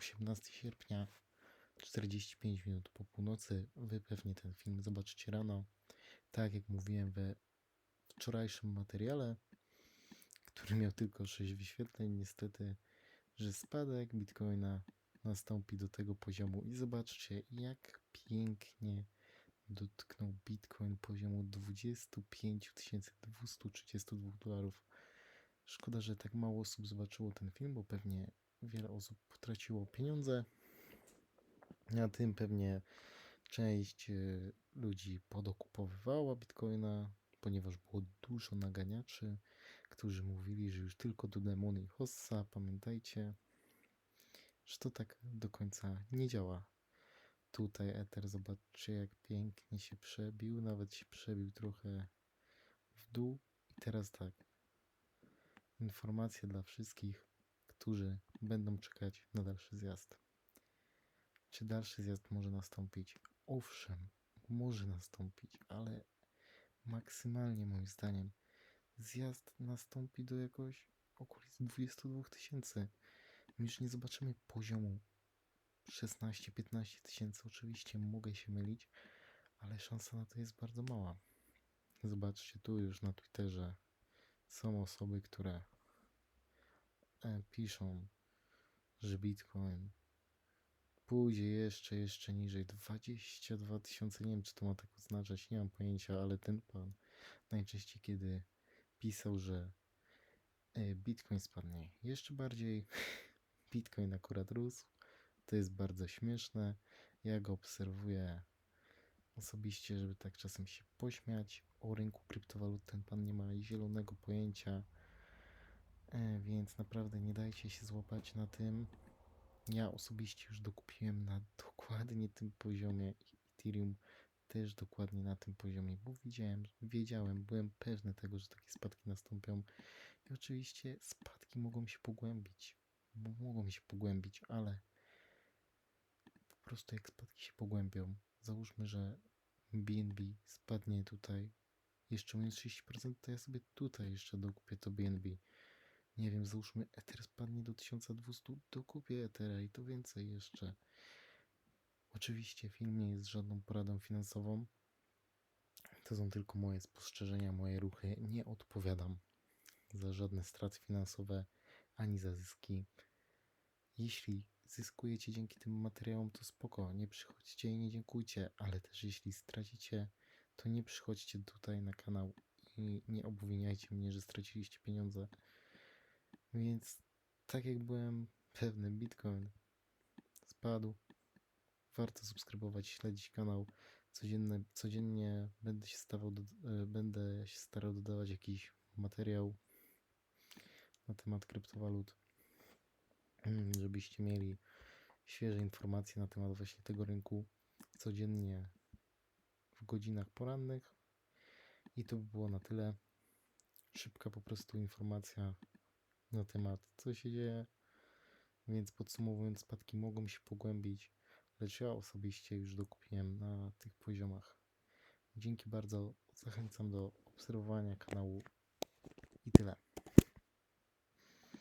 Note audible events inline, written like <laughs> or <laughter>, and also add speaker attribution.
Speaker 1: 18 sierpnia, 45 minut po północy. Wy pewnie ten film zobaczycie rano. Tak jak mówiłem we wczorajszym materiale, który miał tylko 6 wyświetleń, niestety, że spadek Bitcoina nastąpi do tego poziomu i zobaczcie, jak pięknie dotknął Bitcoin poziomu 25 232 dolarów. Szkoda, że tak mało osób zobaczyło ten film, bo pewnie wiele osób potraciło pieniądze. Na tym pewnie część e, ludzi podokupowywała Bitcoina, ponieważ było dużo naganiaczy, którzy mówili, że już tylko do demony i hossa. Pamiętajcie, że to tak do końca nie działa. Tutaj Ether, zobaczcie jak pięknie się przebił, nawet się przebił trochę w dół. I teraz tak, informacja dla wszystkich, którzy będą czekać na dalszy zjazd. Czy dalszy zjazd może nastąpić? Owszem, może nastąpić, ale maksymalnie moim zdaniem zjazd nastąpi do jakoś okolic 22 tysięcy. My już nie zobaczymy poziomu 16-15 tysięcy. Oczywiście mogę się mylić, ale szansa na to jest bardzo mała. Zobaczcie tu już na Twitterze są osoby, które piszą, że Bitcoin pójdzie jeszcze, jeszcze niżej. 22 tysiące, nie wiem czy to ma tak oznaczać, nie mam pojęcia, ale ten pan najczęściej kiedy pisał, że e, Bitcoin spadnie jeszcze bardziej, <laughs> Bitcoin akurat rósł, to jest bardzo śmieszne. Ja go obserwuję osobiście, żeby tak czasem się pośmiać. O rynku kryptowalut ten pan nie ma zielonego pojęcia, e, więc naprawdę nie dajcie się złapać na tym. Ja osobiście już dokupiłem na dokładnie tym poziomie Ethereum też dokładnie na tym poziomie, bo widziałem, wiedziałem, byłem pewny tego, że takie spadki nastąpią. I oczywiście spadki mogą się pogłębić, mogą się pogłębić, ale po prostu jak spadki się pogłębią, załóżmy, że BNB spadnie tutaj jeszcze minus 30%, to ja sobie tutaj jeszcze dokupię to BNB. Nie wiem, załóżmy Ether spadnie do 1200, dokupię Ethera i to więcej jeszcze. Oczywiście film nie jest żadną poradą finansową. To są tylko moje spostrzeżenia, moje ruchy. Nie odpowiadam za żadne straty finansowe ani za zyski. Jeśli zyskujecie dzięki tym materiałom, to spoko, nie przychodźcie i nie dziękujcie, ale też jeśli stracicie, to nie przychodźcie tutaj na kanał i nie obwiniajcie mnie, że straciliście pieniądze. Więc tak jak byłem pewny, Bitcoin spadł. Warto subskrybować, śledzić kanał. Codzienne, codziennie będę się, stawał e, będę się starał dodawać jakiś materiał na temat kryptowalut, mm, żebyście mieli świeże informacje na temat właśnie tego rynku codziennie w godzinach porannych. I to by było na tyle. Szybka po prostu informacja na temat, co się dzieje. Więc podsumowując, spadki mogą się pogłębić, lecz ja osobiście już dokupiłem na tych poziomach. Dzięki bardzo, zachęcam do obserwowania kanału i tyle.